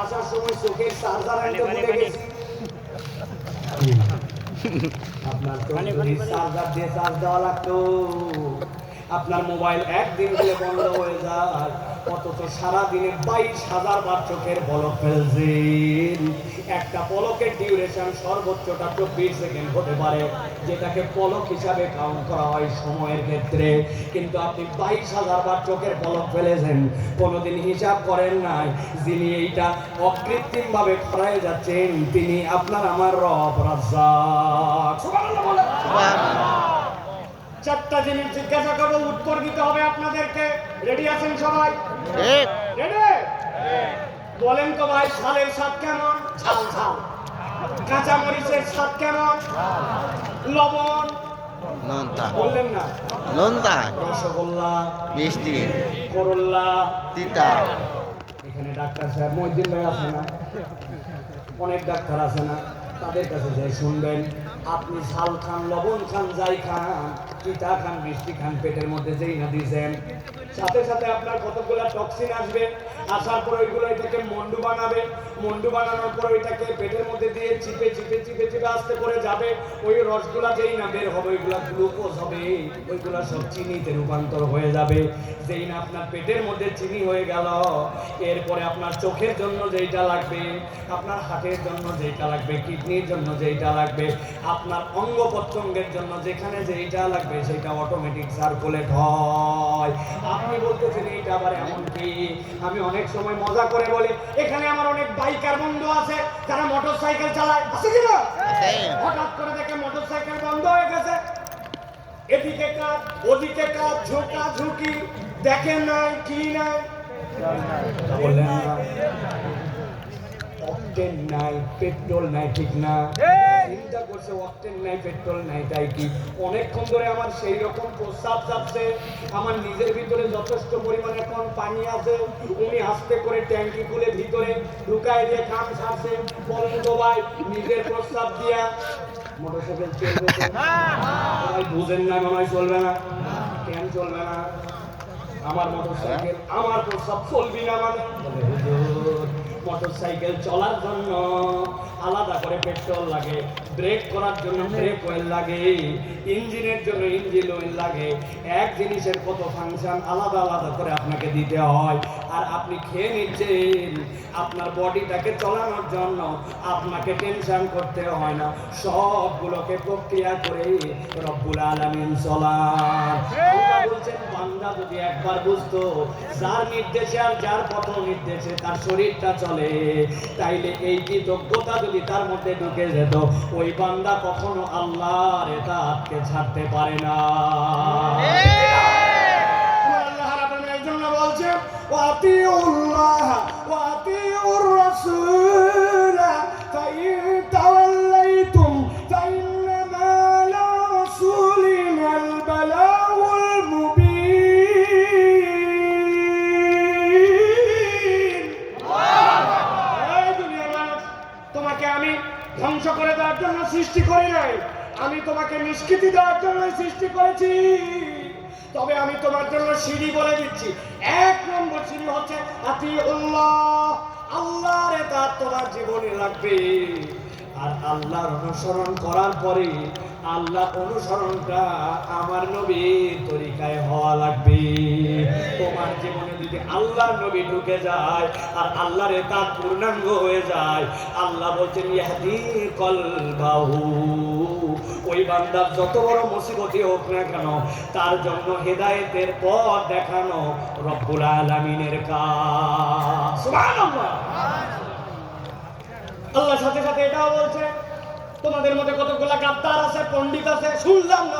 আসার সময় চোখের চার্জার আনতে ভুলে গেছি। আপনার চার্জার দিয়ে চার্জ দেওয়া লাগতো আপনার মোবাইল একদিন গেলে বন্ধ হয়ে যায় অথচ সারাদিনে বাইশ হাজার বার চোখের বল ফেলছেন একটা পলকের ডিউরেশন সর্বোচ্চটা চব্বিশ সেকেন্ড হতে পারে যেটাকে পলক হিসাবে কাউন্ট করা হয় সময়ের ক্ষেত্রে। কিন্তু আপনি বাইশ হাজার বার চোখের পলক ফেলেছেন কোনোদিন হিসাব করেন নাই। যিনি এইটা অকৃত্রিম ভাবে যাচ্ছেন তিনি আপনার আমার রব রাজ্জাক। চারটা জিনিস জিজ্ঞাসা করব উত্তর দিতে হবে আপনাদেরকে। রেডি আছেন সবাই? রেডি বলেন তো ভাই শালের স্বাদ কেমন? ঝাল ঝাল। কাঁচা মরিচের স্বাদ কেমন? লবণ? নোনতা বললেন না। নোনতা রসগোল্লা মিষ্টি। করল্লা। তিতা। এখানে ডাক্তার সাহেব ভাই আছে না? অনেক ডাক্তার আছে না? তাদের কাছে যাই, শুনবেন। আপনি ঝাল খান, লবণ খান, যাই খান চিটা খান, মিষ্টি খান, পেটের মধ্যে যেই না দিয়েছেন সাথে সাথে আপনার কতগুলো টক্সিন আসবে, আসার পর ওইগুলো এটাকে মন্ডু বানাবে। মন্ডু বানানোর পর ওইটাকে পেটের মধ্যে দিয়ে চিপে চিপে চিপে চিপে আসতে করে যাবে। ওই রসগুলা যেই না বের হবে, ওইগুলা গ্লুকোজ হবে, ওইগুলা সব চিনিতে রূপান্তর হয়ে যাবে। যেই না আপনার পেটের মধ্যে চিনি হয়ে গেল, এরপরে আপনার চোখের জন্য যেইটা লাগবে, আপনার হাতের জন্য যেইটা লাগবে কিডনির জন্য যেইটা লাগবে আপনার অঙ্গ প্রত্যঙ্গের জন্য যেখানে যেইটা লাগবে সেটা অটোমেটিক সার্কুলেট হয়। আপনি বলতেছেন এইটা আবার এমন কি? আমি অনেক সময় মজা করে বলি এখানে আমার অনেক বাইকার বন্ধু আছে যারা মোটর সাইকেল চালায়। আছে কি না হঠাৎ করে দেখে মোটর সাইকেল বন্ধ হয়ে গেছে। এদিকে কাজ ওদিকে কাজ ঝোঁকা ঝুঁকি দেখেন নাই কি নাই? বললেন অকটেন নাই পেট্রোল নাই ঠিক না? চিন্তা করছে অকটেন নাই পেট্রোল নাই তাই কি? অনেকক্ষণ ধরে আমার সেই রকম প্রস্তাব চাচ্ছে আমার নিজের ভিতরে যথেষ্ট পরিমাণে এখন পানি আছে। উনি আস্তে করে ট্যাঙ্কি খুলে ভিতরে ঢুকায় দিয়ে কাম ছাড়ছে বলেন তো ভাই নিজের প্রস্তাব দিয়া। মোটরসাইকেল চলবে বুঝেন না মনে হয় চলবে না। কেন চলবে না? আমার মোটরসাইকেল আমার প্রস্তাব চলবি না মানে? মোটরসাইকেল চলার জন্য আলাদা করে পেট্রোল লাগে, ব্রেক করার জন্য ব্রেক অয়েল লাগে, ইঞ্জিনের জন্য ইঞ্জিন অয়েল লাগে, এক জিনিসের কত ফাংশন আলাদা আলাদা করে আপনাকে দিতে হয়। আর আপনি খেয়ে নিচ্ছেন আপনার বডিটাকে চলানোর জন্য আপনাকে টেনশন করতে হয় না। সবগুলোকে প্রক্রিয়া করে রব্বুল আলামিন বলছেন, বান্দা যদি একবার বুঝতো, যার নির্দেশে আর যার পথ নির্দেশে তার শরীরটা চলে, তাইলে এই কৃতজ্ঞতা যদি তার মধ্যে ঢুকে যেত, ওই বান্দা কখনো আল্লাহর এতাতকে ছাড়তে পারে না। জন্য সৃষ্টি করি নাই। আমি তোমাকে নিষ্কৃতি দেওয়ার জন্য সৃষ্টি করেছি। তবে আমি তোমার জন্য সিঁড়ি বলে দিচ্ছি। এক নম্বর সিঁড়ি হচ্ছে আতি আল্লাহ আল্লাহরে তার তোমার জীবনে লাগবে। আর আল্লাহর অনুসরণ করার পরে আল্লাহ অনুসরণটা আমার নবীর তরিকায় হওয়া লাগবে। তোমার জীবনে যদি আল্লাহর নবী ঢুকে যায় আর আল্লাহর তার পূর্ণাঙ্গ হয়ে যায়, আল্লাহ বলছেন ইহাদি কলবাহু। ওই বান্দার যত বড় মুসিবতই হোক না কেন, তার জন্য হেদায়েতের পথ দেখানো রব্বুল আলামিনের কাজ। সুবহানাল্লাহ! সাথে এটাও বলছে। তোমাদের মধ্যে কতগুলা গাদ্দার আছে পন্ডিত আছে শুনলাম না